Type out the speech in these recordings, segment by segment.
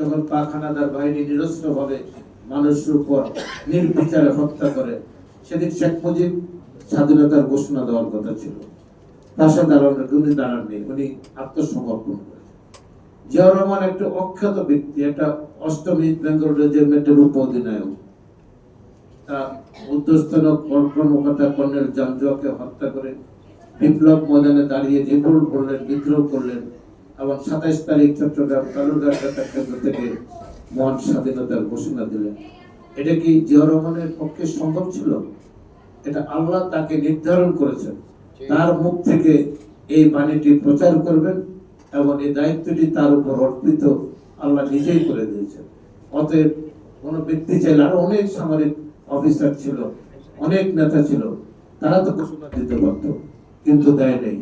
যখন পাখানাদার বাহিনী নিরস্ত্রভাবে মানুষের উপর নির্বিচারে হত্যা করে, সেদিন শেখ মুজিব স্বাধীনতার ঘোষণা দেওয়ার কথা ছিল। উনি আত্মসমর্পণ জিয়াউর রহমান একটা অখ্যাত ব্যক্তি, একটা অষ্টমী বেঙ্গল রেজিমেন্টের তার উদ্ধস্থান কর্মকর্তা কর্নেল জামজুয়াকে হত্যা করে বিপ্লব ময়দানে দাঁড়িয়ে রিভোল করলেন, বিদ্রোহ করলেন এবং সাতাইশ তারিখ চট্টগ্রাম বেতার কেন্দ্র থেকে মহান স্বাধীনতার ঘোষণা দিলেন। এটা কি জিয়া রহমানের পক্ষে সম্ভব ছিল? এটা আল্লাহ তাকে নির্ধারণ করেছেন। তার মুখ থেকে এই বাণীটি প্রচার করবেন এবং এই দায়িত্বটি তার উপর অর্পিত আল্লাহ নিজেই করে দিয়েছেন। অতএব কোন ব্যক্তি চাইলে আরও অনেক সামরিক অফিসার ছিল অনেক নেতা ছিল তারা তো ঘোষণা দিতে পারত কিন্তু দেয় নেই।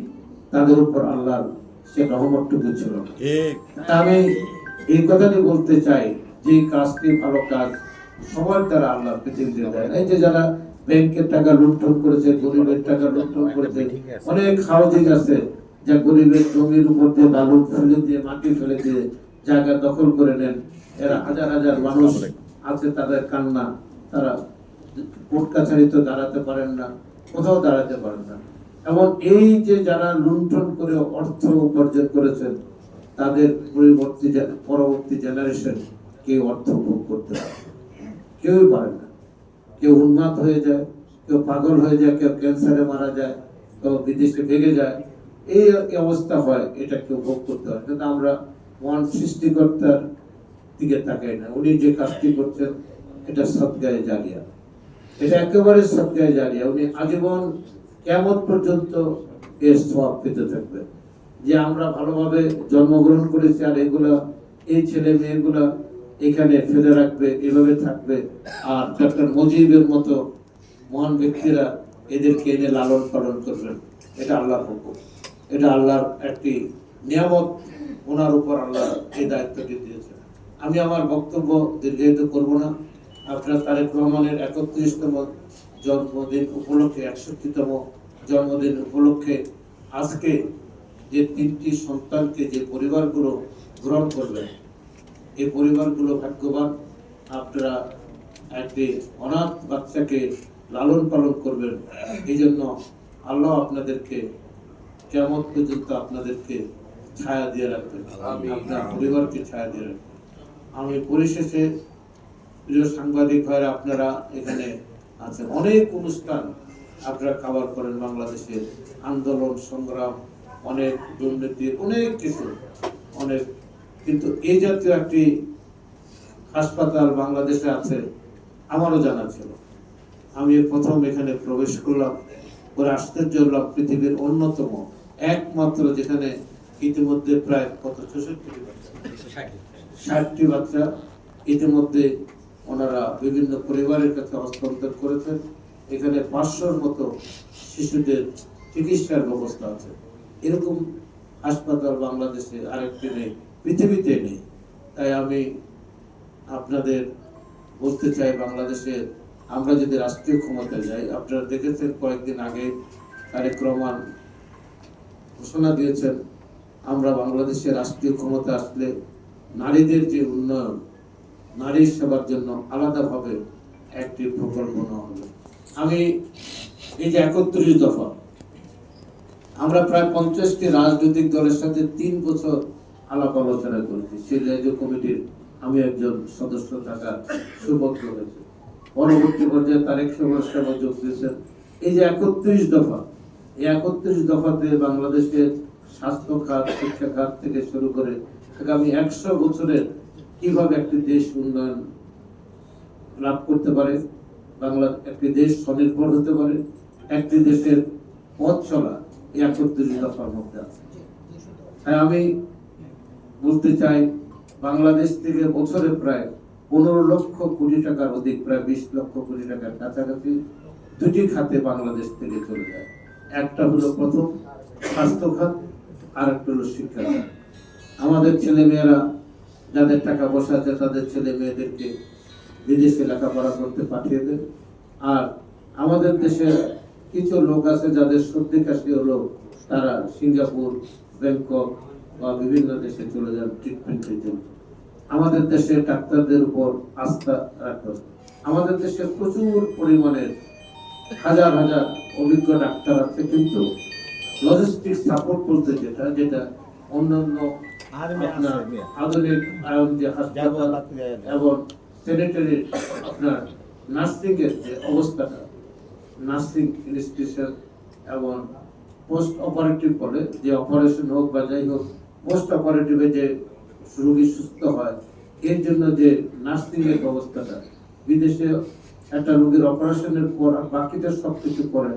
তাদের উপর আল্লাহর সে রহমতটুকু ছিল আমি এই কথাটি বলতে চাই যে কাজটি ভালো কাজ সবার দ্বারা আল্লাহ পৃথিবীতে দেয়। এই যে যারা ব্যাংকের টাকা লুণ্ঠন করেছে গরিবের টাকা লুণ্ঠন করেছে অনেক হাউজিং আছে যা গরিবের জমির উপর দিয়ে বালু ফেলে দিয়ে মাটি ফেলে দিয়ে জায়গা দখল করে নেন। এরা হাজার হাজার মানুষ আছে তাদের কান্না তারা কোর্ট কাছারিতে দাঁড়াতে পারেন না কোথাও দাঁড়াতে পারেন না। এবং এই যে যারা লুণ্ঠন করে অর্থ উপার্জন করেছেন, তাদের পরিবর্তী পরবর্তী জেনারেশন কেউ অর্থ ভোগ করতে পারে কেউই পারে না। কেউ উন্মাদ হয়ে যায়, কেউ পাগল হয়ে যায়, কেউ ক্যান্সারে মারা যায়, কেউ বিদেশে ভেগে যায়। এই অবস্থা হয়, এটা কেউ ভোগ করতে হয় কিন্তু আমরা মহান সৃষ্টিকর্তার দিকে তাকাই না। উনি যে কাজটি করছেন, এটা সৎগায়ে জারিয়া এটা একেবারে সৎগায়ে জারিয়া উনি আজীবন কেমন পর্যন্ত এর সব পেতে থাকবেন যে আমরা ভালোভাবে জন্মগ্রহণ করেছি আর এগুলা, এই ছেলে মেয়েগুলা এখানে ফেলে রাখবে, এভাবে থাকবে। আর ডক্টর মুজিবের মতো মহান ব্যক্তিরা এদেরকে এনে লালন পালন করবেন। এটা আল্লাহর হুকুম এটা আল্লাহর একটি নিয়ামত। ওনার উপর আল্লাহ এই দায়িত্বটি দিয়েছেন। আমি আমার বক্তব্য দীর্ঘায়িত করব না। আপনার তারেক রহমানের একত্রিশতম জন্মদিন উপলক্ষে একষট্টিতম জন্মদিন উপলক্ষে আজকে যে তিনটি সন্তানকে যে পরিবারগুলো গ্রহণ করবেন এই পরিবারগুলো ভাগ্যবান। আপনারা একটি অনাথ বাচ্চাকে লালন পালন করবেন। এই জন্য আল্লাহ আপনাদেরকে কেমন পর্যন্ত আপনাদেরকে ছায়া দিয়ে রাখবেন। আপনার পরিবারকে ছায়া দিয়ে রাখবেন। আমি পরিশেষে প্রিয় সাংবাদিক ভাইরা আপনারা এখানে আছেন অনেক অনুষ্ঠান আপনারা খাবার করেন বাংলাদেশের আন্দোলন সংগ্রাম অনেক দুর্নীতি অনেক কিছু অনেক। কিন্তু এই জাতীয় একটি হাসপাতাল বাংলাদেশে আছে আমারও জানা ছিল। আমি প্রথম এখানে প্রবেশ করলাম করে আশ্চর্য হলাম পৃথিবীর অন্যতম একমাত্র যেখানে ইতিমধ্যে প্রায় কত ছেষট্টি ষাটটি বাচ্চা ইতিমধ্যে ওনারা বিভিন্ন পরিবারের কাছে হস্তান্তর করেছেন। এখানে পাঁচশোর মতো শিশুদের চিকিৎসার ব্যবস্থা আছে। এরকম হাসপাতাল বাংলাদেশে আরেকটি নেই, পৃথিবীতে নেই। তাই আমি আপনাদের বলতে চাই বাংলাদেশের আমরা যদি রাষ্ট্রীয় ক্ষমতায় যাই, আপনারা দেখেছেন কয়েকদিন আগে তারেক রহমান ঘোষণা দিয়েছেন, আমরা বাংলাদেশে রাষ্ট্রীয় ক্ষমতা আসলে নারীদের যে উন্নয়ন নারী সেবার জন্য আলাদাভাবে একটি প্রকল্প নেওয়া হবে। আমি এই যে একত্রিশ দফা, আমরা প্রায় পঞ্চাশটি রাজনৈতিক দলের সাথে তিন বছর আলাপ আলোচনা করেছি। সেই রাজ্য কমিটির আমি একজন সদস্য থাকার সৌভাগ্য হয়েছে। পরবর্তী পর্যায়ে তারেক সমাজ সেবা যোগ দিয়েছেন। এই যে একত্রিশ দফা, এই একত্রিশ দফাতে বাংলাদেশের স্বাস্থ্য খাত, শিক্ষা খাত থেকে শুরু করে আগামী একশো বছরের কীভাবে একটি দেশ উন্নয়ন লাভ করতে পারে, বাংলা একটি দেশ স্বনির্ভর হতে পারে, একটি দেশের পথ চলা একত্রিশ দফার মধ্যে আছে। তাই আমি বলতে চাই, বাংলাদেশ থেকে বছরে প্রায় পনেরো লক্ষ কোটি টাকার অধিক, প্রায় বিশ লক্ষ কোটি টাকার কাছাকাছি দুটি খাতে বাংলাদেশ থেকে চলে যায়। একটা হলো প্রথম স্বাস্থ্য খাত আর একটা হলো শিক্ষা খাত আমাদের ছেলে মেয়েরা যাদের টাকা পয়সা আছে তাদের ছেলে মেয়েদেরকে বিদেশে লেখাপড়া করতে পাঠিয়ে দেন। আর আমাদের দেশে কিছু লোক আছে যাদের সর্দি কাশি হলো, তারা সিঙ্গাপুর, ব্যাংকক বা বিভিন্ন দেশে চলে যান ট্রিটমেন্টের জন্য। আমাদের দেশের ডাক্তারদের উপর আস্থা রাখতে আমাদের দেশে প্রচুর পরিমাণের হাজার হাজার অভিজ্ঞ ডাক্তার আছে, কিন্তু লজিস্টিক সাপোর্ট বলতে যেটা যেটা অন্যান্য আধুনিক আয়ন যে হাসপাতাল। এবং স্যানিটারি আপনার নার্সিং যে অবস্থাটা নার্সিং ইনস্টিটিউশন এবং পোস্ট অপারেটিভ বলে যে অপারেশন হোক বা যাই হোক পোস্ট অপারেটিভে যে রোগী সুস্থ হয় এর জন্য যে নার্সিং এর ব্যবস্থাটা বিদেশে একটা রোগীর অপারেশনের পর বাকিটা সব কিছু করে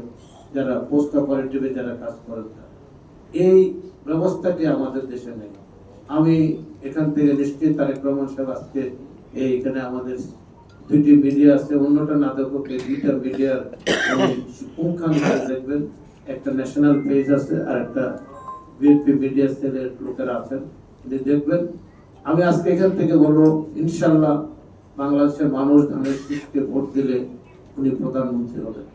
যারা পোস্ট অপারেটিভে যারা কাজ করেন। এই ব্যবস্থাটি আমাদের দেশে নেই আমি এখান থেকে নিশ্চয়ই তারেক রহমান সাহেব আজকে এই এখানে আমাদের দুইটি মিডিয়া আছে, অন্যটা না দেখো দুইটা মিডিয়ার পুঙ্খান দেখবেন, একটা ন্যাশনাল পেজ আছে আর একটা বিএনপি মিডিয়া সেলের লোকেরা আছেন, উনি দেখবেন। আমি আজকে এখান থেকে বলব ইনশাল্লাহ বাংলাদেশের মানুষ ধানের শীষকে ভোট দিলে উনি প্রধানমন্ত্রী হবেন।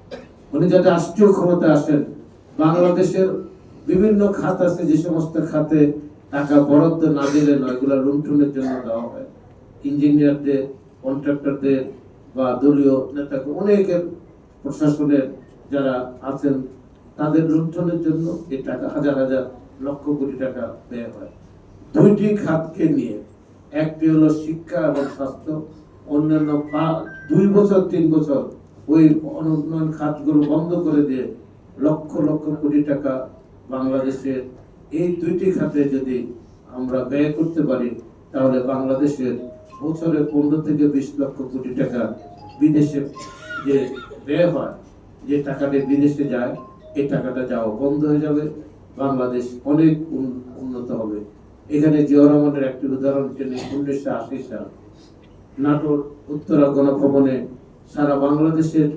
উনি যাতে রাষ্ট্রীয় ক্ষমতা আসেন, বাংলাদেশের বিভিন্ন খাত আছে, যে সমস্ত খাতে টাকা বরাদ্দ না দিলে নয় এগুলো লুণ্ঠনের জন্য দেওয়া হয়। ইঞ্জিনিয়ারদের কন্ট্রাক্টরদের বা দলীয় নেতাকে অনেকের প্রশাসনের যারা আছেন, তাদের লুণ্ঠনের জন্য এই টাকা হাজার হাজার লক্ষ কোটি টাকা ব্যয় হয়। দুইটি খাতকে নিয়ে, একটি হলো শিক্ষা এবং স্বাস্থ্য, অন্যান্য দুই বছর, তিন বছর ওই অনুন্নয়ন খাতগুলো বন্ধ করে দিয়ে লক্ষ লক্ষ কোটি টাকা বাংলাদেশের এই দুইটি খাতে যদি আমরা ব্যয় করতে পারি, তাহলে বাংলাদেশের বছরে পনেরো থেকে বিশ লক্ষ কোটি টাকা বিদেশে যে ব্যয় হয়, যে টাকাটি বিদেশে যায়, এই টাকাটা যাওয়া বন্ধ হয়ে যাবে। বাংলাদেশ অনেক উন- উন্নত হবে। এখানে জিয়া রহমানের একটি উদাহরণ টেনে উনিশশো আশি সাল নাটোর উত্তরা গণভবনে সারা বাংলাদেশের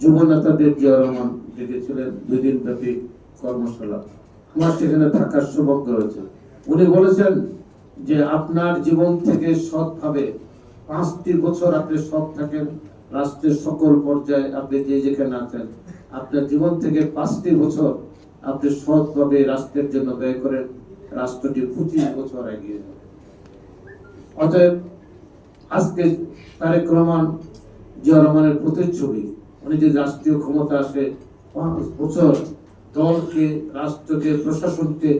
যুব নেতাদের জিয়া রহমান ডেকেছিলেন দুই দিন ব্যাপী কর্মশালা। আমার সেখানে থাকার সৌভাগ্য হয়েছে উনি বলেছেন যে আপনার জীবন থেকে সৎভাবে পাঁচটি বছর আপনি সৎ থাকেন, রাষ্ট্রের সকল পর্যায়ে আপনি যে যেখানে আছেন, আপনার জীবন থেকে পাঁচটি বছর আপনি সৎভাবে রাষ্ট্রের জন্য ব্যয় করেন, রাষ্ট্রটি পঁচিশ বছর এগিয়ে যাবে। অতএব আজকে তারেক রহমান জিয়া রহমানের প্রতিচ্ছবি, উনি যে রাষ্ট্রীয় ক্ষমতা আসে, পাঁচ বছর দলকে, রাষ্ট্রকে, প্রশাসনকে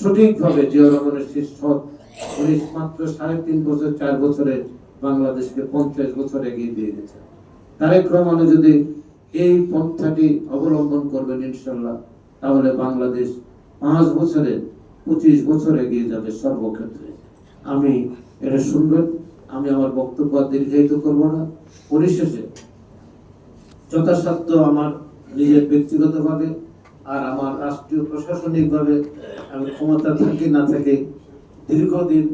সঠিকভাবে জিয়া রহমানের শীর্ষ মাত্র সাড়ে তিন বছর, চার বছরে বাংলাদেশকে পঞ্চাশ বছর এগিয়ে দিয়ে গেছে। তারেক রহমান যদি এই পন্থাটি অবলম্বন করবেন ইনশাল্লাহ, তাহলে বাংলাদেশ পাঁচ বছরে, পঁচিশ বছর এগিয়ে যাবে সর্বক্ষেত্রে। আমি এটা শুনবেন, আমি আমার বক্তব্য দীর্ঘায়িত করব না। পরিশেষে, যথাসাধ্য আমার নিজের ব্যক্তিগতভাবে আর আমার রাষ্ট্রীয় প্রশাসনিকভাবে আমি ক্ষমতা থাকি না থাকি, দীর্ঘদিন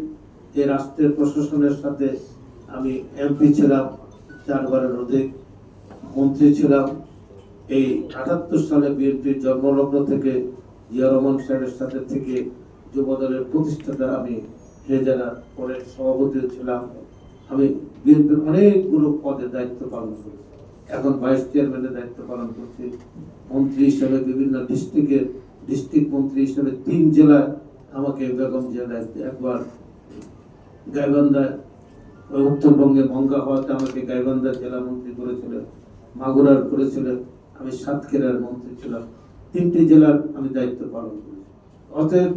এই রাষ্ট্রের প্রশাসনের সাথে আমি এমপি ছিলাম চারবারের অধিক মন্ত্রী ছিলাম। এই আটাত্তর সালে বিএনপির জন্মলগ্ন থেকে জিয়া রহমান সাহেবের সাথে থেকে যুবদলের প্রতিষ্ঠাতা আমি যারা পরে সভাপতিও ছিলাম। আমি বিএনপির অনেকগুলো পদে দায়িত্ব পালন করেছি। এখন ভাইস চেয়ারম্যানের দায়িত্ব পালন করছি। মন্ত্রী হিসেবে বিভিন্ন ডিস্ট্রিক্টের ডিস্ট্রিক্ট মন্ত্রী হিসেবে তিন জেলায় আমাকে বেগম জেলায় একবার গাইবান্ধায় উত্তরবঙ্গে মঙ্গা হওয়াতে আমাকে গাইবান্ধা জেলা মন্ত্রী করেছিলেন মাগুরার করেছিলেন আমি সাতক্ষীরার মন্ত্রী ছিলাম। তিনটি জেলার আমি দায়িত্ব পালন করেছি। অতএব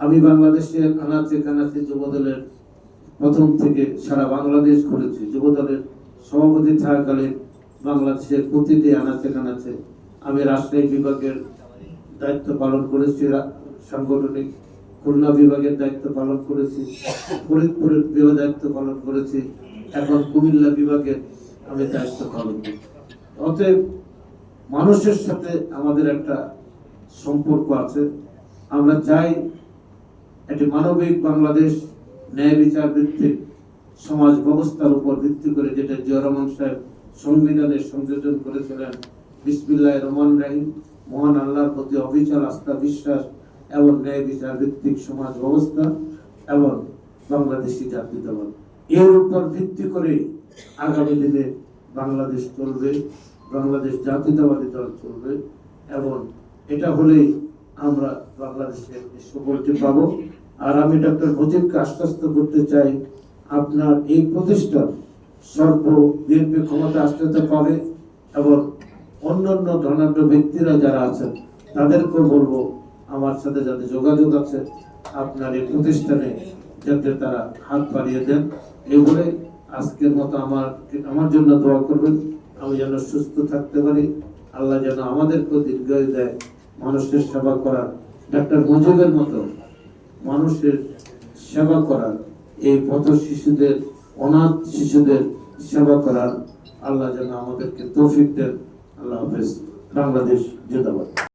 আমি বাংলাদেশের আনাচে কানাচে যুবদলের প্রথম থেকে সারা বাংলাদেশ ঘুরেছি। যুবদলের সভাপতি থাকাকালীন বাংলাদেশের প্রতিটি আনাচে কানাচে আমি রাজশাহী বিভাগের দায়িত্ব পালন করেছি সাংগঠনিক খুলনা বিভাগের দায়িত্ব পালন করেছি, ফরিদপুরের বিভাগের দায়িত্ব পালন করেছি, এখন কুমিল্লা বিভাগের আমি দায়িত্ব পালন অতএব মানুষের সাথে আমাদের একটা সম্পর্ক আছে। আমরা চাই একটি মানবিক বাংলাদেশ, ন্যায় বিচার ভিত্তিক সমাজ ব্যবস্থার উপর ভিত্তি করে যেটা জিয়া সাহেব সংবিধানের সংযোজন করেছিলেন বিসমিল্লাহ রহমান রাহিম। মহান আল্লাহর প্রতি অবিচল আস্থা, বিশ্বাস এবং ন্যায় বিচার ভিত্তিক সমাজ ব্যবস্থা এবং বাংলাদেশি জাতীয়তাবাদ এর উপর ভিত্তি করে আগামী দিনে বাংলাদেশ চলবে, বাংলাদেশ জাতীয়তাবাদী দল চলবে এবং এটা হলেই আমরা বাংলাদেশের সুফলটি পাবো। আর আমি ডক্টর মুজিবকে আশ্বস্ত করতে চাই, আপনার এই প্রতিষ্ঠান সর্ব বিএনপি ক্ষমতা আসতে পারে এবং অন্যান্য ধনাঢ্য ব্যক্তিরা যারা আছেন তাদেরকেও বলব, আমার সাথে যাতে যোগাযোগ আছে, আপনার এই প্রতিষ্ঠানে যাতে তারা হাত বাড়িয়ে দেন। এই বলে আজকের মতো আমার আমার জন্য দোয়া করবেন। আমি যেন সুস্থ থাকতে পারি। আল্লাহ যেন আমাদেরকেও দীর্ঘায়ু দেয়, মানুষের সেবা করার। ডাক্তার মুজিবের মতো মানুষের সেবা করার। এই পথ শিশুদের অনাথ শিশুদের সেবা করার আল্লাহ যেন আমাদেরকে তৌফিক দেন। আল্লাহ হাফেজ। বাংলাদেশ জিন্দাবাদ।